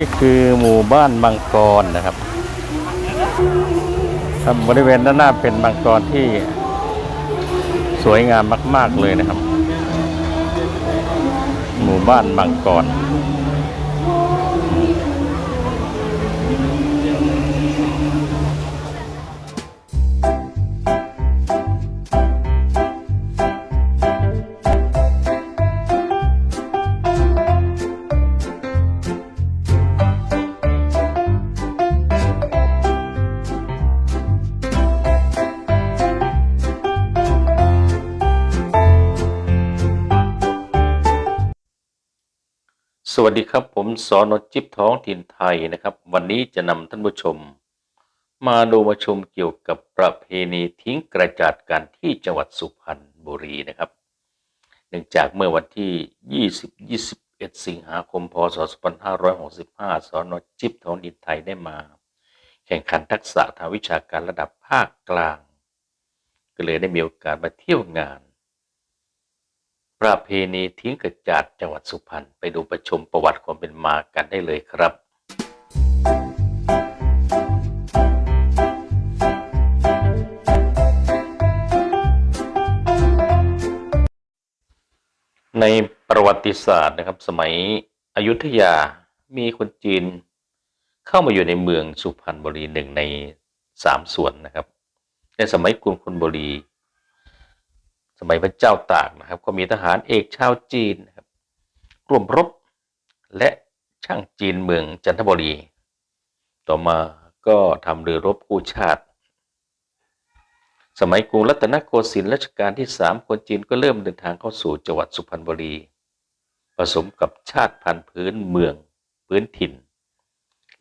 นี่คือหมู่บ้านบางกรนะครับครับบริเวณด้านหน้าเป็นบางกรที่สวยงามมาก ๆ เลยนะครับ หมู่บ้านบางกร วัสดีครับผมสอนจิบท้องถิ่นไทยนะครับ วันนี้จะนำท่านผู้ชม มาดูมาชมเกี่ยวกับประเพณีทิ้งกระจาดกันที่จังหวัดสุพรรณบุรีนะครับ เนื่องจากเมื่อวันที่ 20 21 สิงหาคมพศ 2565 สอนจิบท้องถิ่นไทยได้มา แข่งขันทักษะทางวิชาการระดับภาคกลาง ก็เลยได้มีโอกาสมาเที่ยวงาน ประเพณีทิ้งกระจาดจังหวัดสุพรรณไปดูประชมประวัติความเป็นมากันได้เลยครับ ในประวัติศาสตร์นะครับสมัยอยุธยามีคนจีนเข้ามาอยู่ในเมืองสุพรรณบุรีหนึ่งในสามส่วนนะครับ ในสมัยกรุงธนบุรี สมัยพระเจ้าตากนะครับ ก็มีทหารเอกชาวจีนนะครับร่วมรบและช่างจีนเมืองจันทบุรี ต่อมาก็ทำเรือรบกู้ชาติ สมัยกรุงรัตนโกสินทร์รัชกาลที่สามคนจีนก็เริ่มเดินทางเข้าสู่จังหวัดสุพรรณบุรี ผสมกับชาติพันธุ์พื้นเมืองพื้นถิ่น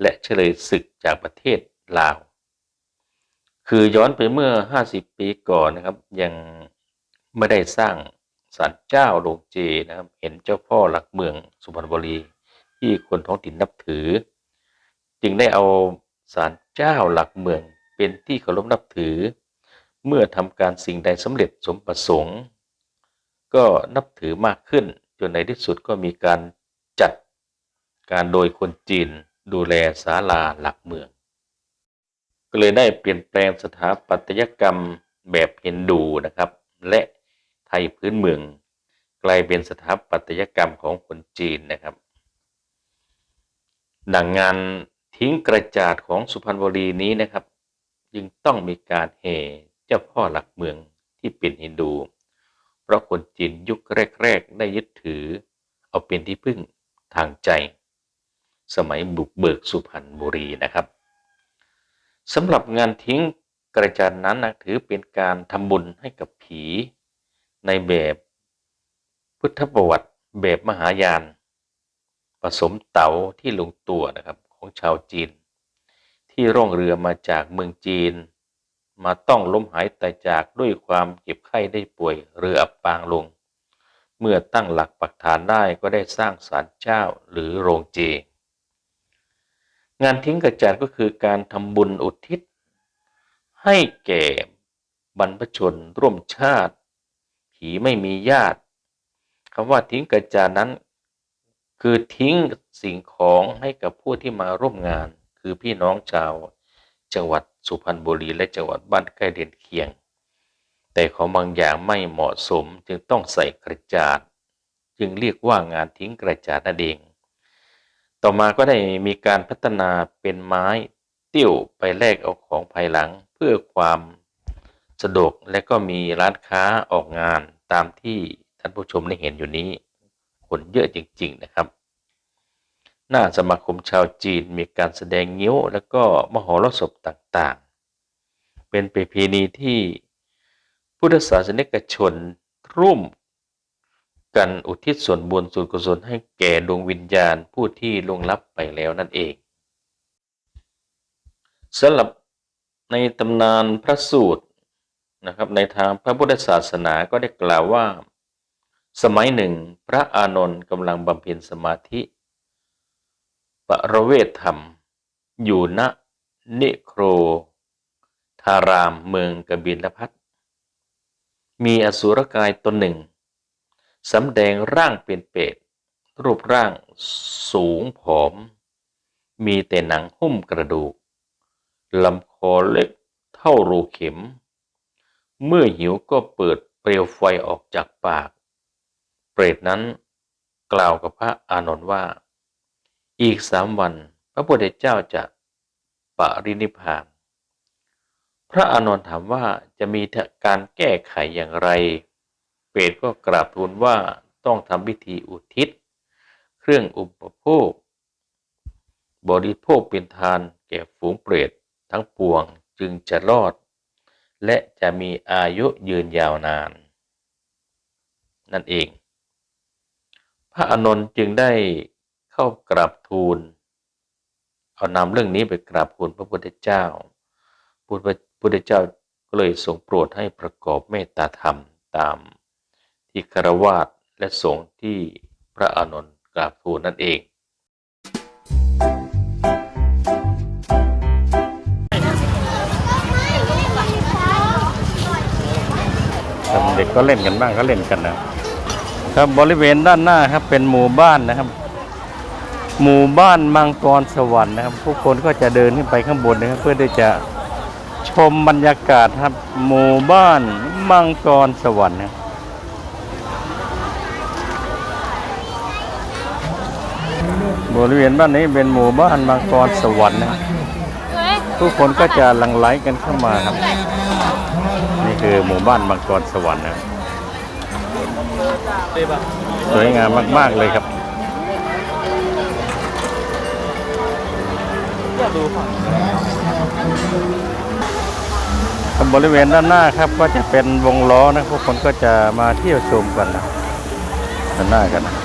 และเฉลยศึกจากประเทศลาว คือย้อนไปเมื่อ 50 ปีก่อนนะครับยัง ไม่ได้สร้างศาลเจ้าโรงเจนะครับ เห็นเจ้าพ่อหลักเมืองสุพรรณบุรี ที่คนท้องถิ่นนับถือ จึงได้เอาศาลเจ้าหลักเมืองเป็นที่เคารพนับถือ เมื่อทำการสิ่งใดสำเร็จสมประสงค์ ก็นับถือมากขึ้น จนในที่สุดก็มีการจัดการโดยคนจีนดูแลศาลาหลักเมือง ก็เลยได้เปลี่ยนแปลงสถาปัตยกรรมแบบฮินดูนะครับ และ ไทยพื้นเมือง กลายเป็นสถาปัตยกรรมของคนจีนนะครับ ดังงานทิ้งกระจาดของสุพรรณบุรีนี้นะครับ จึงต้องมีการแห่เจ้าพ่อหลักเมืองที่เป็นฮินดู เพราะคนจีนยุคแรก ๆ ได้ยึดถือ เอาเป็นที่พึ่งทางใจ สมัยบุกเบิกสุพรรณบุรีนะครับสำหรับงานทิ้งกระจาดนั้นนะถือเป็นการทำบุญให้กับผี ในแบบพุทธประวัติแบบมหายาน ผสมเต๋าที่ลงตัวนะครับของชาวจีน ที่ร่องเรือมาจากเมืองจีน มาต้องล้มหายตายจากด้วยความเจ็บไข้ได้ป่วยเรืออับปางลง เมื่อตั้งหลักปักฐานได้ก็ได้สร้างศาลเจ้าหรือโรงเจ งานทิ้งกระจาดก็คือการทำบุญอุทิศ ให้แก่บรรพชนร่วมชาติ ผีไม่มีญาติคำว่าทิ้งกระจานั้น คือทิ้งสิ่งของให้กับผู้ที่มาร่วมงาน คือพี่น้องชาว จังหวัดสุพรรณบุรีและจังหวัดบ้านใกล้เรือนเคียง แต่ของบางอย่างไม่เหมาะสมจึงต้องใส่กระจาด จึงเรียกว่างานทิ้งกระจาดนั่นเอง ต่อมาก็ได้มีการพัฒนาเป็นไม้ติ้วไปแลกเอาของภายหลังเพื่อความ สะดวกและก็มีร้านค้าออกงานตามที่ท่านผู้ชมได้เห็นอยู่นี้ คนเยอะจริง ๆ นะครับ หน้าสมาคมชาวจีนมีการแสดงงิ้ว และก็มหรสพต่างๆ เป็นประเพณีที่พุทธศาสนิกชนร่วมกันอุทิศส่วนบุญส่วนกุศลให้แก่ดวงวิญญาณผู้ที่ลงลับไปแล้วนั่นเองสำหรับในตำนานพระสูตร นะครับในทางพระพุทธศาสนาก็ได้กล่าวว่า สมัยหนึ่ง พระอานนท์กำลังบำเพ็ญสมาธิปรเวทธรรม อยู่ณนิโครธารามเมืองกบิลพัทมีอสุรกายตนหนึ่งสำแดงร่างเป็นเปรตรูปร่างสูงผอม มีแต่หนังหุ้มกระดูกลำคอเล็กเท่ารูเข็ม เมื่อหิวก็เปิดเปลวไฟออกจากปาก เปรตนั้นกล่าวกับพระอานนท์ว่า อีกสามวัน พระพุทธเจ้าจะปรินิพพาน พระอานนท์ถามว่าจะมีการแก้ไขอย่างไร เปรตก็กราบทูลว่าต้องทำพิธีอุทิศ เครื่องอุปโภค บริโภคเป็นทานแก่ฝูงเปรตทั้งปวงจึงจะรอด และจะมีอายุยืนยาวนาน นั่นเอง พระอานนท์จึงได้เข้ากราบทูล เอานำเรื่องนี้ไปกราบทูลพระพุทธเจ้าพระพุทธเจ้าก็เลยทรงโปรดให้ประกอบเมตตาธรรมตามที่คารวาสและสงฆ์ที่พระอานนท์กราบทูลนั่นเอง ด็กก็เล่นกันบ้างก็เล่นกันนะครับบริเวณด้านหน้าครับเป็นหมู่บ้านนะครับ หมู่บ้านมังกรสวรรค์นะครับผู้คนก็จะเดินขึ้นไปข้างบนนะครับ เพื่อที่จะชมบรรยากาศครับ หมู่บ้านมังกรสวรรค์นะบริเวณบ้านนี้เป็นหมู่บ้านมังกรสวรรค์นะผู้คนก็จะหลั่งไหลกันเข้ามาครับ คือหมู่บ้านมังกรสวรรค์นะสวยงามมาก ๆ เลยครับบริเวณด้านหน้าครับก็จะเป็นวงล้อนะพวกคนก็จะมาเที่ยวชมกันนะด้านหน้ากันนะ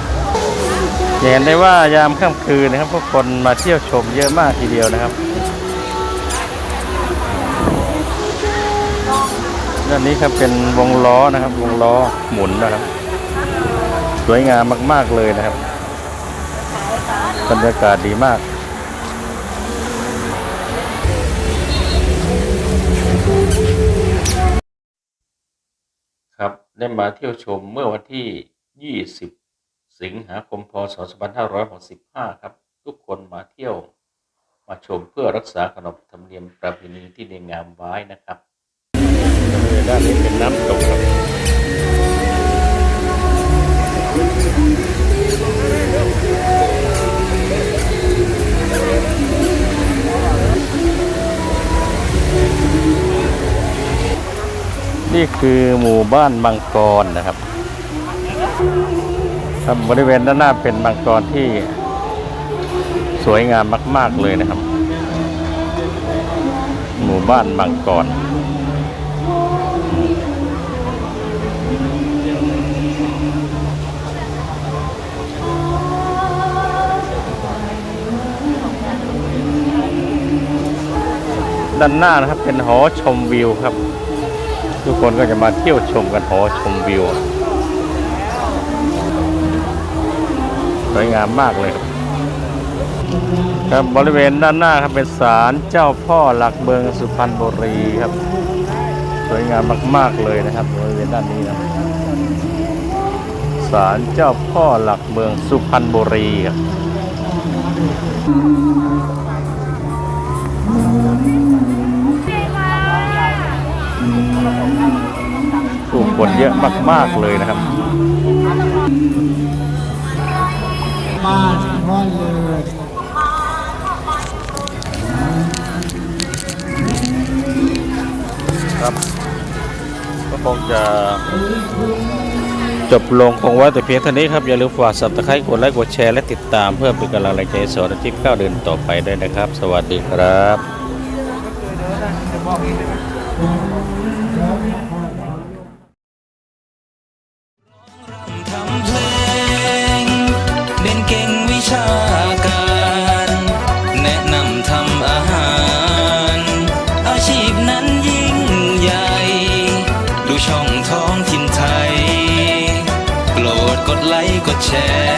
เห็นได้ว่ายามค่ำคืนนะครับพวกคนมาเที่ยวชมเยอะมากทีเดียวนะครับ ด้านนี้ครับเป็นวงล้อนะครับ วงล้อหมุนนะครับ สวยงามมากๆเลยนะครับบรรยากาศดีมากครับได้มาเที่ยวชมเมื่อวันที่ 20 สิงหาคม พศ 2565 ครับ ทุกคนมาเที่ยวมาชมเพื่อรักษาขนบธรรมเนียมประเพณีที่ดีงามไว้นะครับ ด้านนี้เป็นน้ำตกครับนี่คือหมู่บ้านมังกรนะครับครับบริเวณด้านหน้าเป็นมังกรที่สวยงามมาก ๆ เลยนะครับ หมู่บ้านมังกร ด้านหน้านะครับ เป็นหอชมวิวครับ ทุกคนก็จะมาเที่ยวชมกันหอชมวิวสวยงามมากเลยครับครับบริเวณด้านหน้าครับเป็นศาลเจ้าพ่อหลักเมืองสุพรรณบุรีครับ สวยงามมากๆเลยนะครับบริเวณด้านนี้นะศาลเจ้าพ่อหลักเมืองสุพรรณบุรีครับ คนเยอะมาก ๆ เลยนะครับบ้านว่านเลยครับก็คงจะจบลงคงไว้แต่เพียงเท่านี้ครับ อย่าลืมฝากสับตะไคร้กดไลค์กดแชร์และติดตามเพื่อเป็นกำลังใจให้สอนอาทิตย์ก้าวเดินต่อไปด้วยนะครับ สวัสดีครับ ชาการ แนะนำทำอาหาร อาชีพนั้นยิ่งใหญ่ ดูช่องท้องถิ่นไทย โปรดกดไลค์กดแชร์